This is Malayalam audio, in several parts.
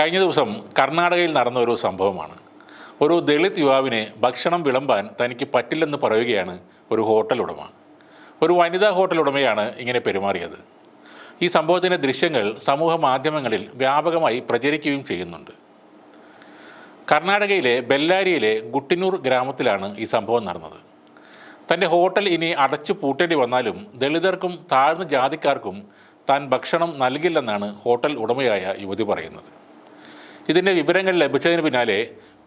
കഴിഞ്ഞ ദിവസം കർണാടകയിൽ നടന്ന ഒരു സംഭവമാണ്. ഒരു ദളിത് യുവാവിനെ ഭക്ഷണം വിളമ്പാൻ തനിക്ക് പറ്റില്ലെന്ന് പറയുകയാണ് ഒരു ഹോട്ടൽ ഉടമ. ഒരു വനിതാ ഹോട്ടൽ ഉടമയാണ് ഇങ്ങനെ പെരുമാറിയത്. ഈ സംഭവത്തിന്റെ ദൃശ്യങ്ങൾ സമൂഹ മാധ്യമങ്ങളിൽ വ്യാപകമായി പ്രചരിക്കുകയും ചെയ്യുന്നുണ്ട്. കർണാടകയിലെ ബെല്ലാരിയിലെ ഗുട്ടിനൂർ ഗ്രാമത്തിലാണ് ഈ സംഭവം നടന്നത്. തന്റെ ഹോട്ടൽ ഇനി അടച്ചു പൂട്ടേണ്ടി വന്നാലും ദളിതർക്കും താഴ്ന്ന ജാതിക്കാർക്കും താൻ ഭക്ഷണം നൽകില്ലെന്നാണ് ഹോട്ടൽ ഉടമയായ യുവതി പറയുന്നത്. ഇതിന്റെ വിവരങ്ങൾ ലഭിച്ചതിന് പിന്നാലെ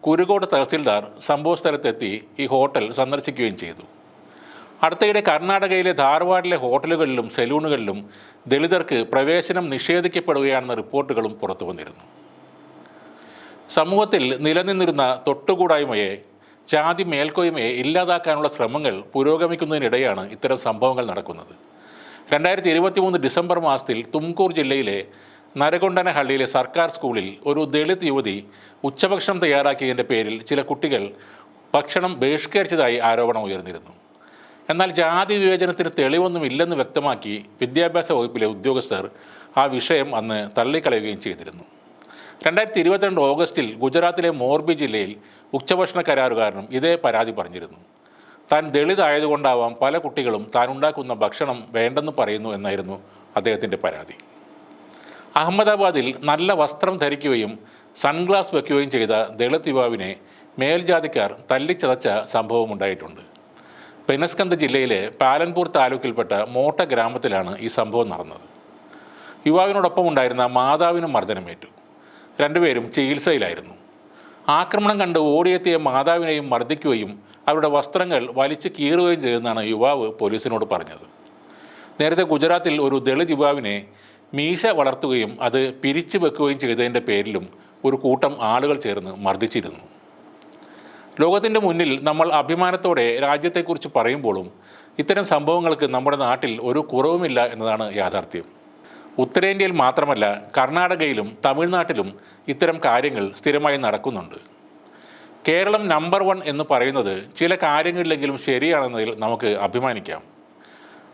കുരുകോട് തഹസിൽദാർ സംഭവ സ്ഥലത്തെത്തി ഈ ഹോട്ടൽ സന്ദർശിക്കുകയും ചെയ്തു. അടുത്തയിടെ കർണാടകയിലെ ധാർവാഡിലെ ഹോട്ടലുകളിലും സലൂണുകളിലും ദളിതർക്ക് പ്രവേശനം നിഷേധിക്കപ്പെടുകയാണെന്ന റിപ്പോർട്ടുകളും പുറത്തു വന്നിരുന്നു. സമൂഹത്തിൽ നിലനിന്നിരുന്ന തൊട്ടുകൂടായ്മയെ ജാതി മേൽക്കോയ്മയെ ഇല്ലാതാക്കാനുള്ള ശ്രമങ്ങൾ പുരോഗമിക്കുന്നതിനിടെയാണ് ഇത്തരം സംഭവങ്ങൾ നടക്കുന്നത്. രണ്ടായിരത്തി ഇരുപത്തി മൂന്ന് ഡിസംബർ മാസത്തിൽ തുംകൂർ ജില്ലയിലെ നരകൊണ്ടനഹള്ളിയിലെ സർക്കാർ സ്കൂളിൽ ഒരു ദളിത് യുവതി ഉച്ചഭക്ഷണം തയ്യാറാക്കിയതിന്റെ പേരിൽ ചില കുട്ടികൾ ഭക്ഷണം ബഹിഷ്കരിച്ചതായി ആരോപണം ഉയർന്നിരുന്നു. എന്നാൽ ജാതി വിവേചനത്തിന് തെളിവൊന്നുമില്ലെന്ന് വ്യക്തമാക്കി വിദ്യാഭ്യാസ വകുപ്പിലെ ഉദ്യോഗസ്ഥർ ആ വിഷയം അന്ന് തള്ളിക്കളയുകയും ചെയ്തിരുന്നു. രണ്ടായിരത്തി ഇരുപത്തിരണ്ട് ഓഗസ്റ്റിൽ ഗുജറാത്തിലെ മോർബി ജില്ലയിൽ ഉച്ചഭക്ഷണ കരാറുകാരനും ഇതേ പരാതി പറഞ്ഞിരുന്നു. താൻ ദളിതായതുകൊണ്ടാവാം പല കുട്ടികളും താൻ ഉണ്ടാക്കുന്ന ഭക്ഷണം വേണ്ടെന്ന് പറയുന്നു എന്നായിരുന്നു അദ്ദേഹത്തിന്റെ പരാതി. അഹമ്മദാബാദിൽ നല്ല വസ്ത്രം ധരിക്കുകയും സൺഗ്ലാസ് വയ്ക്കുകയും ചെയ്ത ദളിത് യുവാവിനെ മേൽജാതിക്കാർ തല്ലിച്ചതച്ച സംഭവമുണ്ടായിട്ടുണ്ട് പെനസ്കന്ത് ജില്ലയിലെ പാലൻപൂർ താലൂക്കിൽപ്പെട്ട മോട്ട ഗ്രാമത്തിലാണ് ഈ സംഭവം നടന്നത്. യുവാവിനോടൊപ്പം ഉണ്ടായിരുന്ന മാതാവിനും മർദ്ദനമേറ്റു. രണ്ടുപേരും ചികിത്സയിലായിരുന്നു. ആക്രമണം കണ്ട് ഓടിയെത്തിയ മാതാവിനെയും മർദ്ദിക്കുകയും അവരുടെ വസ്ത്രങ്ങൾ വലിച്ചു കീറുകയും ചെയ്തെന്നാണ് യുവാവ് പോലീസിനോട് പറഞ്ഞത്. നേരത്തെ ഗുജറാത്തിൽ ഒരു ദളിത് യുവാവിനെ മീശ വളർത്തുകയും അത് പിരിച്ചു വെക്കുകയും ചെയ്തതിന്റെ പേരിലും ഒരു കൂട്ടം ആളുകൾ ചേർന്ന് മർദ്ദിച്ചിരുന്നു. ലോകത്തിന്റെ മുന്നിൽ നമ്മൾ അഭിമാനത്തോടെ രാജ്യത്തെക്കുറിച്ച് പറയുമ്പോഴും ഇത്തരം സംഭവങ്ങൾക്ക് നമ്മുടെ നാട്ടിൽ ഒരു കുറവുമില്ല എന്നതാണ് യാഥാർത്ഥ്യം. ഉത്തരേന്ത്യയിൽ മാത്രമല്ല കർണാടകയിലും തമിഴ്നാട്ടിലും ഇത്തരം കാര്യങ്ങൾ സ്ഥിരമായി നടക്കുന്നുണ്ട്. കേരളം നമ്പർ വൺ എന്ന് പറയുന്നത് ചില കാര്യങ്ങളിലെങ്കിലും ശരിയാണെന്നതിൽ നമുക്ക് അഭിമാനിക്കാം.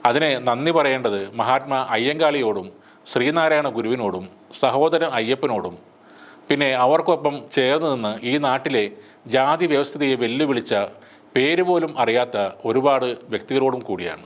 അതിനെ നന്ദി പറയേണ്ടത് മഹാത്മാ അയ്യങ്കാളിയോടും ശ്രീനാരായണ ഗുരുവിനോടും സഹോദരൻ അയ്യപ്പനോടും പിന്നെ അവർക്കൊപ്പം ചേർന്ന് നിന്ന് ഈ നാട്ടിലെ ജാതി വ്യവസ്ഥിതിയെ വെല്ലുവിളിച്ച പേര് പോലും അറിയാത്ത ഒരുപാട് വ്യക്തികളോടും കൂടിയാണ്.